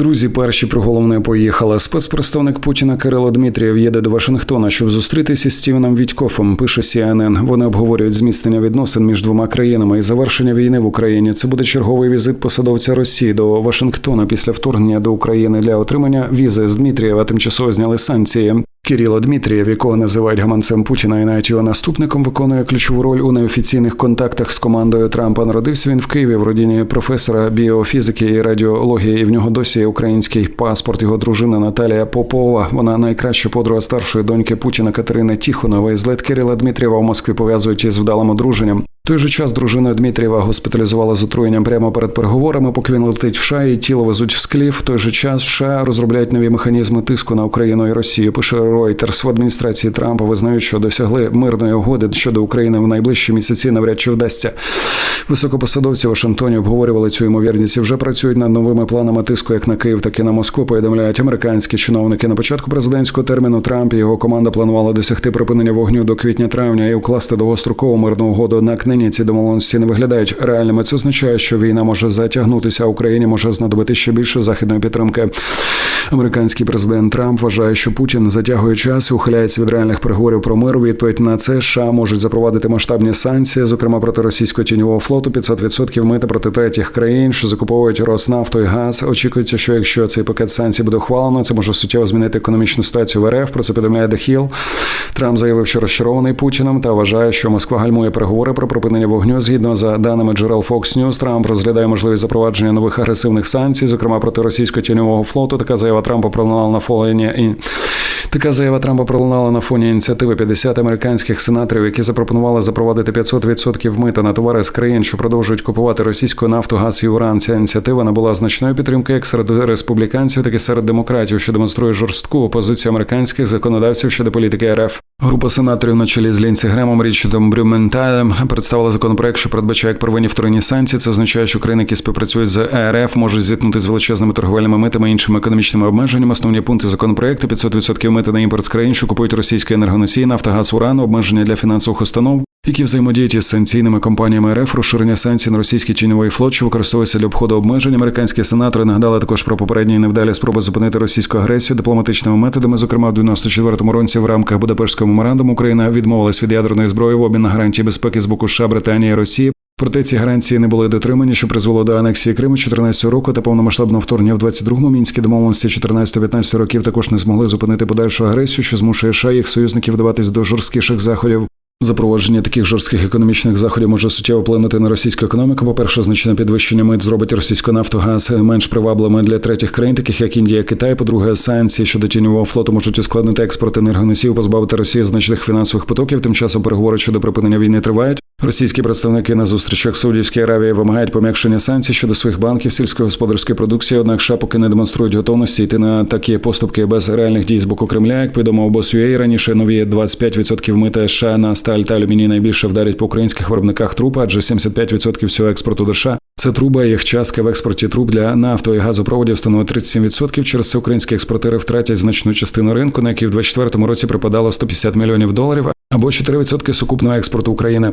Друзі, перші про головне поїхали. Спецпредставник Путіна Кирило Дмитрієв їде до Вашингтона, щоб зустрітися з Стівеном Вітькофом. Пише CNN. Вони обговорюють зміцнення відносин між двома країнами і завершення війни в Україні. Це буде черговий візит посадовця Росії до Вашингтона після вторгнення до України для отримання візи з Дмитрієва. Тимчасово зняли санкції. Кирило Дмитрієв, якого називають гаманцем Путіна і навіть його наступником, виконує ключову роль у неофіційних контактах з командою Трампа. Народився він в Києві в родині професора біофізики і радіології. І в нього досі є український паспорт. Його дружина Наталія Попова. Вона найкраща подруга старшої доньки Путіна Катерини Тіхонової. Злет Кирила Дмитрієва в Москві пов'язують із вдалим одруженням. Той же час дружина Дмитрієва госпіталізувала з отруєнням прямо перед переговорами, поки він летить в США, і тіло везуть в склів. В той же час США розробляють нові механізми тиску на Україну і Росію. Пише Reuters. в адміністрації Трампа визнають, що досягли мирної угоди щодо України в найближчі місяці. Навряд чи вдасться. Високопосадовці Вашингтоні обговорювали цю ймовірність і вже працюють над новими планами тиску як на Київ, так і на Москву. Повідомляють американські чиновники. На початку президентського терміну Трамп і його команда планувала досягти припинення вогню до квітня-травня і укласти довгострокову мирну угоду. Однак нині ці домовленості не виглядають реальними. Це означає, що війна може затягнутися, а Україні може знадобити ще більше західної підтримки. Американський президент Трамп вважає, що Путін затягує час і ухиляється від реальних переговорів про мир. Відповідь на це США можуть запровадити масштабні санкції, зокрема проти російського тіньового флоту, 500% мита проти третіх країн, що закуповують Роснафту і газ. Очікується, що якщо цей пакет санкцій буде ухвалено, це може суттєво змінити економічну ситуацію в РФ. Про це повідомляє The. Трамп заявив, що розчарований Путіним та вважає, що Москва гальмує переговори про припинення вогню. Згідно за даними джерел Fox News, Трамп розглядає можливість запровадження нових агресивних санкцій, зокрема проти російського тіньового флоту. Така заява Трампа пролунала на фолені така заява Трампа пролунала на фоні ініціативи 50 американських сенаторів, які запропонували запровадити 500% мита на товари з країн, що продовжують купувати російську нафту, газ і уран. Ця ініціатива набула значної підтримки як серед республіканців, так і серед демократів, що демонструє жорстку опозицію американських законодавців щодо політики РФ. Група сенаторів на чолі з Лінці Гремом Річардом Брюменталем представила законопроект, що передбачає як первинні вторинні санкції. Це означає, що країни, які співпрацюють з ЕРФ, можуть зіткнути з величезними торговельними митами і іншими економічними обмеженнями. Основні пункти законопроекту 500% мити на імпорт з країн, що купують російські енергоносії, нафтогаз, уран, обмеження для фінансових установ. Які взаємодіють із санкційними компаніями РФ, розширення санкцій на російський тіньовий флот, що використовується для обходу обмежень. Американські сенатори нагадали також про попередні невдалі спроби зупинити російську агресію дипломатичними методами. Зокрема, в 94-му році в рамках Будапештського меморандуму Україна відмовилась від ядерної зброї в обмін на гарантії безпеки з боку США, Британії і Росії. Проте ці гарантії не були дотримані, що призвело до анексії Криму 14 року та повномасштабного вторгнення в 22-му. мінські домовленості 14-15 років також не змогли зупинити подальшу агресію, що змушує США їх союзників вдаватись до жорсткіших заходів. Запровадження таких жорстких економічних заходів може суттєво вплинути на російську економіку. По перше, значне підвищення мит зробить російську нафту газ менш привабливими для третіх країн, таких як Індія, Китай. По-друге, санкції щодо тіньового флоту можуть ускладнити експорт енергоносів, позбавити Росію значних фінансових потоків. Тим часом переговори щодо припинення війни тривають. Російські представники на зустрічах в Саудівській Аравії вимагають пом'якшення санкцій щодо своїх банків сільськогосподарської продукції. Однак США поки не демонструють готовності йти на такі поступки без реальних дій з боку Кремля. Як повідомив Босює раніше нові 25% мита США на сталь та алюміній найбільше вдарять по українських виробниках труб, адже 75% всього експорту до США – це труба. Їх частка в експорті труб для нафто і газопроводів становить 37%. Через це українські експортери втратять значну частину ринку, на який в 2024 році припадало 150 мільйонів доларів. Або 4% сукупного експорту України.